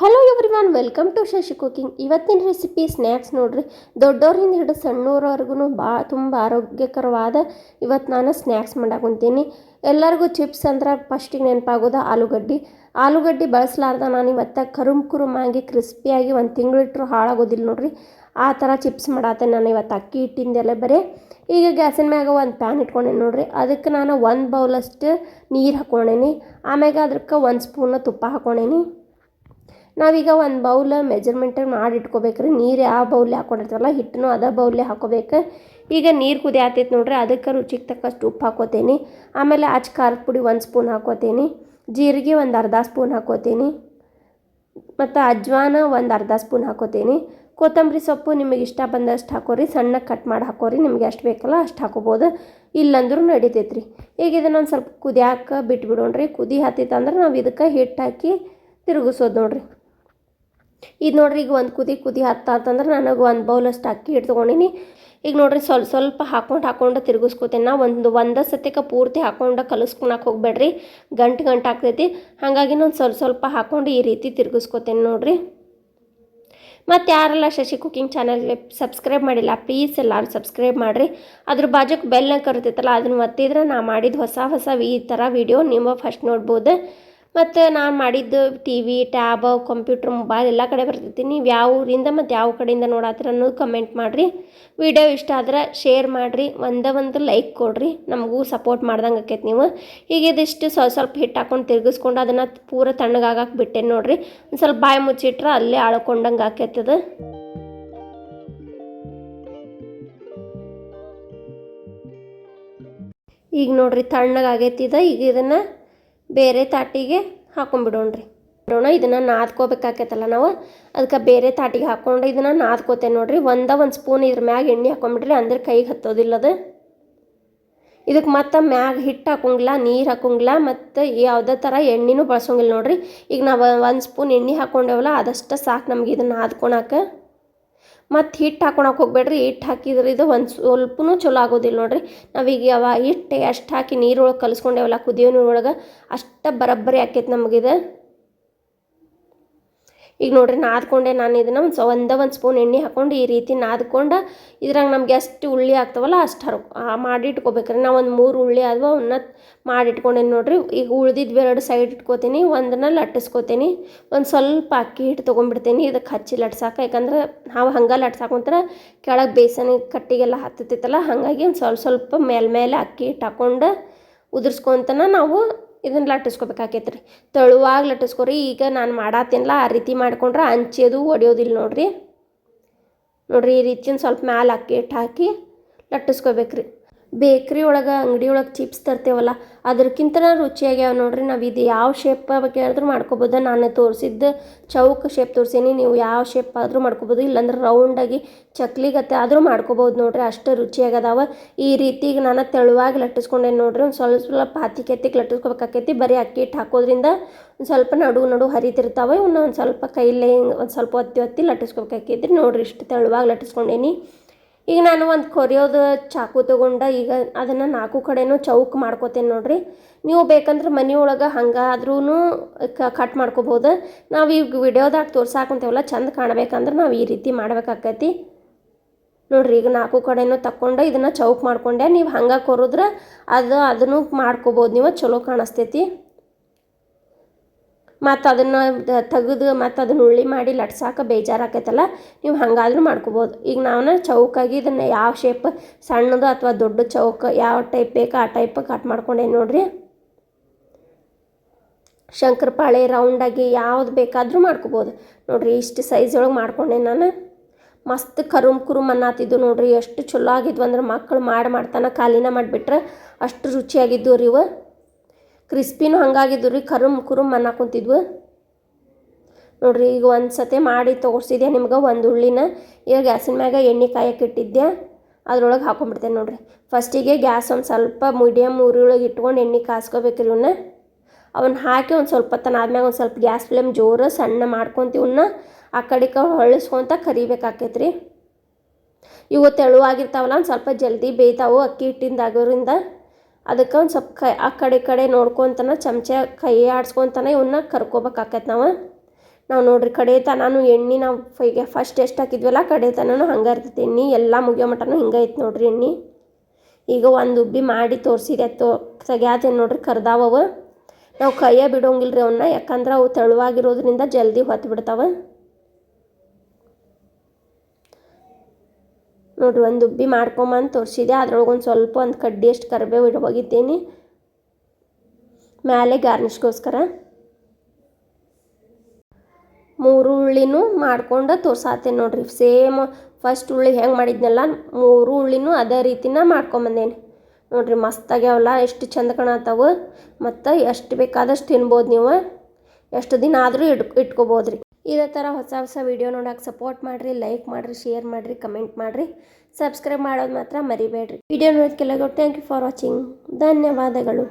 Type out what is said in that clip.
Hello everyone welcome to Shashi cooking ಇವತ್ತಿನ recipe snacks ನೋಡ್ರಿ. ದೊಡ್ಡವ್ರಿಂದ ಹಿಡಿದು ಸಣ್ಣವ್ರವರೆಗೂ ಭಾಳ ತುಂಬ ಆರೋಗ್ಯಕರವಾದ ಇವತ್ತು ನಾನು ಸ್ನ್ಯಾಕ್ಸ್ ಮಾಡಾಕೊಂತೀನಿ ಎಲ್ಲರಿಗೂ ಚಿಪ್ಸ್ ಅಂದ್ರೆ ಫಸ್ಟಿಗೆ ನೆನಪಾಗೋದು ಆಲೂಗಡ್ಡೆ. ಆಲೂಗಡ್ಡೆ ಬಳಸಲಾರ್ದ ನಾನು ಇವತ್ತು ಕರುಮ್ ಆಗಿ ಕ್ರಿಸ್ಪಿಯಾಗಿ ಒಂದು ತಿಂಗಳಿಟ್ರು ಹಾಳಾಗೋದಿಲ್ಲ ನೋಡ್ರಿ. ಆ ಥರ ಚಿಪ್ಸ್ ಮಾಡತ್ತೆ ನಾನು ಇವತ್ತು ಅಕ್ಕಿ ಹಿಟ್ಟಿಂದೆಲ್ಲ ಬರೀ. ಈಗ ಗ್ಯಾಸಿನ ಮ್ಯಾಗ ಒಂದು ಪ್ಯಾನ್ ಇಟ್ಕೊಂಡೇನಿ ನೋಡ್ರಿ. ಅದಕ್ಕೆ ನಾನು ಒಂದು ಬೌಲಷ್ಟು ನೀರು ಹಾಕ್ಕೊಂಡೇನಿ ಆಮ್ಯಾಗ ಅದಕ್ಕೆ ಒಂದು ಸ್ಪೂನ್ ತುಪ್ಪ ಹಾಕ್ಕೊಂಡೇನಿ ನಾವೀಗ ಒಂದು ಬೌಲ್ ಮೆಜರ್ಮೆಂಟ್ ಮಾಡಿ ಇಟ್ಕೋಬೇಕ್ರಿ. ನೀರು ಯಾವ ಬೌಲ್ ಹಾಕೊಂಡಿರ್ತೀವಲ್ಲ, ಹಿಟ್ಟನ್ನು ಅದೇ ಬೌಲ್ ಹಾಕೋಬೇಕು. ಈಗ ನೀರು ಕುದಿ ಆತೈತೆ ನೋಡ್ರಿ, ಅದಕ್ಕೆ ರುಚಿಗೆ ತಕ್ಕಷ್ಟು ಉಪ್ಪು ಹಾಕೋತೀನಿ. ಆಮೇಲೆ ಅಚ್ಚ ಖಾರದ ಪುಡಿ ಒಂದು ಸ್ಪೂನ್ ಹಾಕೋತೀನಿ. ಜೀರಿಗೆ ಒಂದು ಅರ್ಧ ಸ್ಪೂನ್ ಹಾಕೋತೀನಿ. ಮತ್ತು ಅಜ್ವಾನ ಒಂದು ಅರ್ಧ ಸ್ಪೂನ್ ಹಾಕೋತೀನಿ. ಕೊತ್ತಂಬರಿ ಸೊಪ್ಪು ನಿಮಗೆ ಇಷ್ಟ ಬಂದಷ್ಟು ಹಾಕೋರಿ ಸಣ್ಣ ಕಟ್ ಮಾಡಿ ಹಾಕೋರಿ, ನಿಮಗೆ ಎಷ್ಟು ಬೇಕಲ್ಲ ಅಷ್ಟು ಹಾಕೋಬೋದು. ಇಲ್ಲಂದ್ರೂ ನಡಿತೈತೆ ರೀ ಈಗ ಇದನ್ನು ಒಂದು ಸ್ವಲ್ಪ ಕುದಿಯಾಕ ಬಿಟ್ಬಿಡೋಣ್ರಿ. ಕುದಿ ಹತ್ತಿತ್ತಂದ್ರೆ ನಾವು ಇದಕ್ಕೆ ಹಿಟ್ಟು ಹಾಕಿ ತಿರುಗಿಸೋದು ನೋಡ್ರಿ. ಇದು ನೋಡ್ರಿ ಈಗ ಒಂದು ಕುದಿ ಕುದಿ ಹತ್ತ ಅಂತಂದ್ರೆ ನನಗೆ ಒಂದು ಬೌಲಷ್ಟು ಅಕ್ಕಿ ಹಿಡ್ದು ತೊಗೊಂಡಿನಿ ಈಗ ನೋಡ್ರಿ ಸ್ವಲ್ಪ ಸ್ವಲ್ಪ ಹಾಕೊಂಡು ಹಾಕೊಂಡು ತಿರುಗಿಸ್ಕೊತೇನೆ. ನಾ ಒಂದು ಒಂದೇ ಸತ್ಯಕ್ಕೆ ಪೂರ್ತಿ ಹಾಕೊಂಡು ಕಲಿಸ್ಕೊಳಕ್ಕೆ ಹೋಗ್ಬೇಡ್ರಿ. ಗಂಟು ಗಂಟು ಆಗ್ತೈತಿ. ಹಾಗಾಗಿ ನಾನು ಸ್ವಲ್ಪ ಸ್ವಲ್ಪ ಹಾಕೊಂಡು ಈ ರೀತಿ ತಿರುಗಿಸ್ಕೊತೇನೆ ನೋಡ್ರಿ. ಮತ್ತು ಯಾರೆಲ್ಲ ಶಶಿ ಕುಕಿಂಗ್ ಚಾನಲ್ಗೆ ಸಬ್ಸ್ಕ್ರೈಬ್ ಮಾಡಿಲ್ಲ, ಪ್ಲೀಸ್ ಎಲ್ಲರೂ ಸಬ್ಸ್ಕ್ರೈಬ್ ಮಾಡಿರಿ. ಅದ್ರ ಬಾಜಕ್ಕೆ ಬೆಲ್ಲ ಕರಿತೈತಲ್ಲ ಅದನ್ನು ಒತ್ತಿದ್ರೆ ನಾ ಮಾಡಿದ ಹೊಸ ಹೊಸ ಈ ಥರ ವಿಡಿಯೋ ನಿಮ್ಮ ಫಸ್ಟ್ ನೋಡ್ಬೋದು. ಮತ್ತು ನಾನು ಮಾಡಿದ್ದು T V tab, computer, mobile ಎಲ್ಲ ಕಡೆ ಬರ್ತೈತಿ ನೀವು ಯಾವ ಊರಿಂದ ಮತ್ತು ಯಾವ ಕಡೆಯಿಂದ ನೋಡತ್ತೀರ ಅನ್ನೋದು ಕಮೆಂಟ್ ಮಾಡಿರಿ. ವಿಡಿಯೋ ಇಷ್ಟ ಆದ್ರೆ ಶೇರ್ ಮಾಡಿರಿ. ಒಂದೇ ಒಂದು ಲೈಕ್ ಕೊಡಿರಿ. ನಮಗೂ ಸಪೋರ್ಟ್ ಮಾಡ್ದಂಗೆ ಆಕೈತೆ ನೀವು. ಈಗ ಇದಿಷ್ಟು ಸ್ವಲ್ಪ ಸ್ವಲ್ಪ ಹಿಟ್ಟು ಹಾಕೊಂಡು ತಿರುಗಿಸ್ಕೊಂಡು ಅದನ್ನು ಪೂರ ತಣ್ಣಗಾಗಕ್ಕೆ ಬಿಟ್ಟೇನೆ ನೋಡಿರಿ. ಒಂದು ಸ್ವಲ್ಪ ಬಾಯಿ ಮುಚ್ಚಿಟ್ರೆ ಅಲ್ಲೇ ಆಳ್ಕೊಂಡಂಗೆ ಆಕೈತದ ಈಗ ನೋಡ್ರಿ ತಣ್ಣಗಾಗೈತಿದ ಈಗ ಇದನ್ನು ಬೇರೆ ತಾಟಿಗೆ ಹಾಕೊಂಡ್ಬಿಡೋಣ್ರಿ. ನೋಡೋಣ, ಇದನ್ನು ನಾದ್ಕೋಬೇಕಾಕೈತಲ್ಲ ನಾವು? ಅದಕ್ಕೆ ಬೇರೆ ತಾಟಿಗೆ ಹಾಕ್ಕೊಂಡು ಇದನ್ನು ನಾದ್ಕೋತೇನೆ ನೋಡಿರಿ. ಒಂದ ಒಂದು ಸ್ಪೂನ್ ಇದ್ರ ಮ್ಯಾಗ ಎಣ್ಣೆ ಹಾಕೊಂಡ್ಬಿಡ್ರಿ ಅಂದ್ರೆ ಕೈಗೆ ಹತ್ತೋದಿಲ್ಲ ಅದು ಇದಕ್ಕೆ ಮತ್ತೆ ಮ್ಯಾಗ ಹಿಟ್ಟು ಹಾಕೊಂಗಿಲ್ಲ, ನೀರು ಹಾಕೊಂಗಿಲ್ಲ, ಮತ್ತು ಯಾವುದೇ ಥರ ಎಣ್ಣೆನೂ ಬಳಸೋಂಗಿಲ್ಲ ನೋಡಿರಿ. ಈಗ ನಾವು ಒಂದು ಸ್ಪೂನ್ ಎಣ್ಣೆ ಹಾಕೊಂಡೇವಲ್ಲ, ಅದಷ್ಟು ಸಾಕು ನಮಗೆ ಇದನ್ನು ನಾದ್ಕೊಳಕ್ಕೆ ಮತ್ತು ಹಿಟ್ಟು ಹಾಕೊಳಕ್ಕೆ ಹೋಗ್ಬೇಡ್ರಿ. ಹಿಟ್ಟು ಹಾಕಿದ್ರೆ ಇದು ಒಂದು ಸ್ವಲ್ಪನೂ ಚಲೋ ಆಗೋದಿಲ್ಲ ನೋಡಿರಿ. ನಾವೀಗ ಯಾವ ಹಿಟ್ಟು ಅಷ್ಟು ಹಾಕಿ ನೀರೊಳಗೆ ಕಲಿಸ್ಕೊಂಡೇವಲ್ಲ ಕುದಿಯೋ ನೀರೊಳಗೆ, ಅಷ್ಟು ಬರಬ್ಬರಿ ಆಕೈತೆ ನಮಗಿದು. ಈಗ ನೋಡ್ರಿ ನಾದ್ಕೊಂಡೆ ನಾನು ಇದನ್ನು ಒಂದು ಒಂದ ಒಂದು ಸ್ಪೂನ್ ಎಣ್ಣೆ ಹಾಕ್ಕೊಂಡು ಈ ರೀತಿ ನಾದ್ಕೊಂಡು ಇದ್ರಾಗ ನಮ್ಗೆ ಎಷ್ಟು ಉಳ್ಳಿ ಆಗ್ತಾವಲ್ಲ ಅಷ್ಟು ಹರ ಮಾಡಿ ಇಟ್ಕೋಬೇಕ್ರಿ ನಾವು ಒಂದು ಮೂರು ಉಳ್ಳಿ ಆದ್ವ ಅವನ್ನ ಮಾಡಿ ಇಟ್ಕೊಂಡೇನಿ ನೋಡ್ರಿ. ಈಗ ಉಳ್ದಿದ್ದು ಎರಡು ಸೈಡ್ ಇಟ್ಕೋತೀನಿ ಒಂದನ್ನ ಲಟ್ಟಿಸ್ಕೋತೀನಿ ಒಂದು ಸ್ವಲ್ಪ ಅಕ್ಕಿ ಹಿಟ್ಟು ತೊಗೊಂಡ್ಬಿಡ್ತೀನಿ. ಇದಕ್ಕೆ ಹಚ್ಚಿ ಲಟ್ಸಾಕ, ಯಾಕಂದ್ರೆ ನಾವು ಹಂಗೆ ಲಟ್ಸಾಕೊಂತಾರೆ ಕೆಳಗೆ ಬೇಸನ್ ಕಟ್ಟಿಗೆಲ್ಲ ಹತ್ತತಿತ್ತಲ್ಲ, ಹಾಗಾಗಿ ಒಂದು ಸ್ವಲ್ಪ ಸ್ವಲ್ಪ ಮೇಲೆ ಮೇಲೆ ಅಕ್ಕಿ ಹಿಟ್ಟು ಹಾಕ್ಕೊಂಡು ಉದುರ್ಸ್ಕೊತನ ನಾವು ಇದನ್ನು ಲಟ್ಟಿಸ್ಕೋಬೇಕಾಕೈತೆ ರೀ ತೆಳುವಾಗಿ ಲಟ್ಟಿಸ್ಕೊರಿ, ಈಗ ನಾನು ಮಾಡತ್ತೇನಲ್ಲ ಆ ರೀತಿ ಮಾಡ್ಕೊಂಡ್ರೆ ಹಂಚೋದು ಒಡೆಯೋದಿಲ್ಲ ನೋಡ್ರಿ. ನೋಡ್ರಿ ಈ ರೀತಿ ಸ್ವಲ್ಪ ಮ್ಯಾಲೆ ಅಕ್ಕಿ ಹಿಟ್ಟು ಹಾಕಿ ಲಟ್ಟಿಸ್ಕೋಬೇಕ್ರಿ. ಬೇಕ್ರಿ ಒಳಗೆ, ಅಂಗಡಿ ಒಳಗೆ ಚಿಪ್ಸ್ ತರ್ತೇವಲ್ಲ, ಅದಕ್ಕಿಂತ ರುಚಿಯಾಗ್ಯಾವ ನೋಡ್ರಿ, ನಾವು ಇದು ಯಾವ ಶೇಪ್ ಕೇಳಿದ್ರು ಮಾಡ್ಕೊಬೋದು. ನಾನು ತೋರಿಸಿದ್ದು ಚೌಕ ಶೇಪ್ ತೋರಿಸೀನಿ, ನೀವು ಯಾವ ಶೇಪ್ ಆದರೂ ಮಾಡ್ಕೊಬೋದು. ಇಲ್ಲಾಂದ್ರೆ ರೌಂಡಾಗಿ ಚಕ್ಲಿಗತ್ತೆ ಆದರೂ ಮಾಡ್ಕೊಬೋದು ನೋಡ್ರಿ, ಅಷ್ಟು ರುಚಿಯಾಗದಾವ ಈ ರೀತಿಗೆ ನಾನು ತೆಳುವಾಗಿ ಲಟ್ಟಿಸ್ಕೊಂಡೇನು ನೋಡ್ರಿ, ಒಂದು ಸ್ವಲ್ಪ ಸ್ವಲ್ಪ ಪಾತಿ ಕೆತ್ತಿಗೆ ಲಟ್ಟಿಸ್ಕೋಬೇಕಾಕೈತಿ. ಬರೀ ಅಕ್ಕಿ ಹಿಟ್ಟು ಹಾಕೋದ್ರಿಂದ ಒಂದು ಸ್ವಲ್ಪ ನಡು ನಡು ಹರಿತಿರ್ತಾವೆ ಇವನ್ನ ಒಂದು ಸ್ವಲ್ಪ ಕೈಲೇ ಒಂದು ಸ್ವಲ್ಪ ಒತ್ತಿ ಒತ್ತಿ ಲಟ್ಟಿಸ್ಕೋಬೇಕಾಕೈತಿ ನೋಡ್ರಿ ಇಷ್ಟು ತೆಳುವಾಗಿ ಲಟ್ಟಿಸ್ಕೊಂಡೇನಿ. ಈಗ ನಾನು ಒಂದು ಕೊರಿಯೋದು ಚಾಕು ತೊಗೊಂಡು ಈಗ ಅದನ್ನು ನಾಲ್ಕು ಕಡೆನೂ ಚೌಕ್ ಮಾಡ್ಕೋತೇನೆ ನೋಡಿರಿ. ನೀವು ಬೇಕಂದ್ರೆ ಮನೆ ಒಳಗೆ ಹಂಗಾದ್ರೂ ಕಟ್ ಮಾಡ್ಕೋಬೋದು. ನಾವು ಈಗ ವಿಡಿಯೋದಾಗ ತೋರ್ಸಾಕಂತೇವಲ್ಲ ಚಂದ ಕಾಣಬೇಕಂದ್ರೆ ನಾವು ಈ ರೀತಿ ಮಾಡ್ಬೇಕಾಕೈತಿ. ನೋಡ್ರಿ, ಈಗ ನಾಲ್ಕು ಕಡೆನೂ ತಕ್ಕೊಂಡು ಇದನ್ನು ಚೌಕ್ ಮಾಡ್ಕೊಂಡೆ. ನೀವು ಹಂಗೆ ಕೊರಿದ್ರೆ ಅದು, ಅದನ್ನು ಮಾಡ್ಕೋಬೋದು, ನೀವು ಚಲೋ ಕಾಣಿಸ್ತೈತಿ. ಮತ್ತು ಅದನ್ನು ತೆಗೆದು ಮತ್ತು ಅದನ್ನು ಉಳ್ಳಿ ಮಾಡಿ ಲಟ್ಸಾಕ ಬೇಜಾರಾಕೈತಲ್ಲ, ನೀವು ಹಂಗಾದ್ರೂ ಮಾಡ್ಕೋಬೋದು. ಈಗ ನಾವು ಚೌಕಾಗಿ ಇದನ್ನು ಯಾವ ಶೇಪ್ ಸಣ್ಣದು ಅಥವಾ ದೊಡ್ಡ ಚೌಕ ಯಾವ ಟೈಪ್ ಬೇಕು ಆ ಟೈಪ್ ಕಟ್ ಮಾಡ್ಕೊಂಡೆ ನೋಡಿರಿ? ಶಂಕರಪಾಳೆ ರೌಂಡಾಗಿ ಯಾವ್ದು ಬೇಕಾದರೂ ಮಾಡ್ಕೋಬೋದು. ನೋಡಿರಿ ಇಷ್ಟು ಸೈಜ್ ಒಳಗೆ ಮಾಡ್ಕೊಂಡೆ ನಾನು? ಮಸ್ತ್ ಕರುಮ್ ಕುರುಮ್ ಅನ್ನತ್ತಿದ್ದು ನೋಡಿರಿ, ಎಷ್ಟು ಚಲೋ ಆಗಿದ್ವು ಅಂದ್ರೆ ಮಕ್ಕಳು ಮಾಡಿ ಮಾಡ್ತಾನೆ ಖಾಲಿನ ಮಾಡಿಬಿಟ್ರೆ ಅಷ್ಟು ರುಚಿಯಾಗಿದ್ದು ರೀ ಇವು. ಕ್ರಿಸ್ಪಿನೂ ಹಂಗಾಗಿದ್ದು ರೀ ಕರುಮ್ ಕುರುಮ್ ಅನ್ನಕುಂತಿದ್ವು ನೋಡ್ರಿ, ಈಗ ಒಂದು ಸತಿ ಮಾಡಿ ತೋರಿಸಿದೆ ನಿಮ್ಗೆ, ಒಂದು ಉಳ್ಳಿನ, ಈಗ ಗ್ಯಾಸಿನ ಮ್ಯಾಗ ಎಣ್ಣೆ ಕಾಯಕ್ಕೆ ಇಟ್ಟಿದ್ದೆ ಅದ್ರೊಳಗೆ ಹಾಕೊಂಡ್ಬಿಡ್ತೇನೆ ನೋಡ್ರಿ. ಫಸ್ಟಿಗೆ ಗ್ಯಾಸ್ ಒಂದು ಸ್ವಲ್ಪ ಮೀಡಿಯಮ್ ಉರಿಯೊಳಗೆ ಇಟ್ಕೊಂಡು ಎಣ್ಣೆ ಕಾಸ್ಕೋಬೇಕ್ರಿ ಇವನ್ನ ಅವನ್ನ ಹಾಕಿ ಒಂದು ಸ್ವಲ್ಪ ತನ ಆದ್ಮ್ಯಾಗ ಒಂದು ಸ್ವಲ್ಪ ಗ್ಯಾಸ್ ಫ್ಲೇಮ್ ಜೋರು ಸಣ್ಣ ಮಾಡ್ಕೊತೀವನ್ನ ಆ ಕಡೆಗೆ ಹೊಳಿಸ್ಕೊತ ಕರಿಬೇಕಾಕೈತೆ ರೀ. ಇವು ತೆಳುವಾಗಿರ್ತಾವಲ್ಲ, ಒಂದು ಸ್ವಲ್ಪ ಜಲ್ದಿ ಬೇಯ್ತಾವು, ಅಕ್ಕಿ ಹಿಟ್ಟಿಂದಾಗೋದ್ರಿಂದ ಅದಕ್ಕೆ ಒಂದು ಸ್ವಲ್ಪ ಕೈ, ಆ ಕಡೆ ಕಡೆ ನೋಡ್ಕೊತನ ಚಮಚ ಕೈ ಆಡ್ಸ್ಕೊತನ ಇವನ್ನ ಕರ್ಕೊಬೇಕಾಕೈತೆ ನಾವು. ನಾವು ನೋಡ್ರಿ ಕಡೆ ತನಾನು ಎಣ್ಣೆ ನಾವು ಫೈಗೆ ಫಸ್ಟ್ ಎಷ್ಟು ಹಾಕಿದ್ವಲ್ಲ ಕಡೆ ತನೂ ಹಂಗೆ ಇರ್ತೈತೆ ಎಣ್ಣೆ ಎಲ್ಲ ಮುಗಿಯೋ ಮಟನೂ ಹಿಂಗೆ ಐತೆ ನೋಡ್ರಿ ಎಣ್ಣೆ. ಈಗ ಒಂದು ಉಬ್ಬಿ ಮಾಡಿ ತೋರಿಸಿದೆ ತೋ, ತೆಗ್ಯಾತೇನೆ ನೋಡ್ರಿ ಕರ್ದಾವವು ನಾವು ಕೈಯೇ ಬಿಡೋಂಗಿಲ್ಲ ರೀ ಅವನ್ನ, ಯಾಕಂದ್ರೆ ಅವು ತೆಳುವಾಗಿರೋದ್ರಿಂದ ಜಲ್ದಿ ಹೊತ್ತು ಬಿಡ್ತಾವೆ ನೋಡ್ರಿ, ಒಂದು ಉಬ್ಬಿ ಮಾಡ್ಕೊಂಬಂದು ತೋರಿಸಿದೆ. ಅದ್ರೊಳಗೆ ಒಂದು ಸ್ವಲ್ಪ ಒಂದು ಕಡ್ಡಿ ಅಷ್ಟು ಕರಿಬೇವು ಇಡ ಹೋಗಿದ್ದೇನೆ ಮೇಲೆ ಗಾರ್ನಿಷ್ಗೋಸ್ಕರ ಮೂರು ಉಳ್ಳಿನೂ ಮಾಡ್ಕೊಂಡು ತೋರ್ಸಾತೇನೆ ನೋಡ್ರಿ. ಸೇಮ್ ಫಸ್ಟ್ ಉಳ್ಳಿ ಹೆಂಗೆ ಮಾಡಿದ್ನಲ್ಲ, ಮೂರು ಉಳ್ಳಿನೂ ಅದೇ ರೀತಿನ ಮಾಡ್ಕೊಂಬಂದೇನೆ. ನೋಡ್ರಿ ಮಸ್ತಾಗ್ಯಾವಲ್ಲ ಎಷ್ಟು ಚಂದ ಕಾಣತ್ತವು ಮತ್ತು ಎಷ್ಟು ಬೇಕಾದಷ್ಟು ತಿನ್ಬೋದು ನೀವು. ಎಷ್ಟು ದಿನ ಆದರೂ ಇಟ್ ಇಟ್ಕೋಬೋದು ರೀ ಇದೇ ಥರ ಹೊಸ ಹೊಸ ವೀಡಿಯೋ ನೋಡೋಕೆ ಸಪೋರ್ಟ್ ಮಾಡಿರಿ ಲೈಕ್ ಮಾಡಿರಿ ಶೇರ್ ಮಾಡಿರಿ ಕಮೆಂಟ್ ಮಾಡಿರಿ. ಸಬ್ಸ್ಕ್ರೈಬ್ ಮಾಡೋದು ಮಾತ್ರ ಮರಿಬೇಡ್ರಿ. ವಿಡಿಯೋ ನೋಡೋದಕ್ಕೆಲ್ಲ ಥ್ಯಾಂಕ್ ಯು ಫಾರ್ ವಾಚಿಂಗ್ ಧನ್ಯವಾದಗಳು.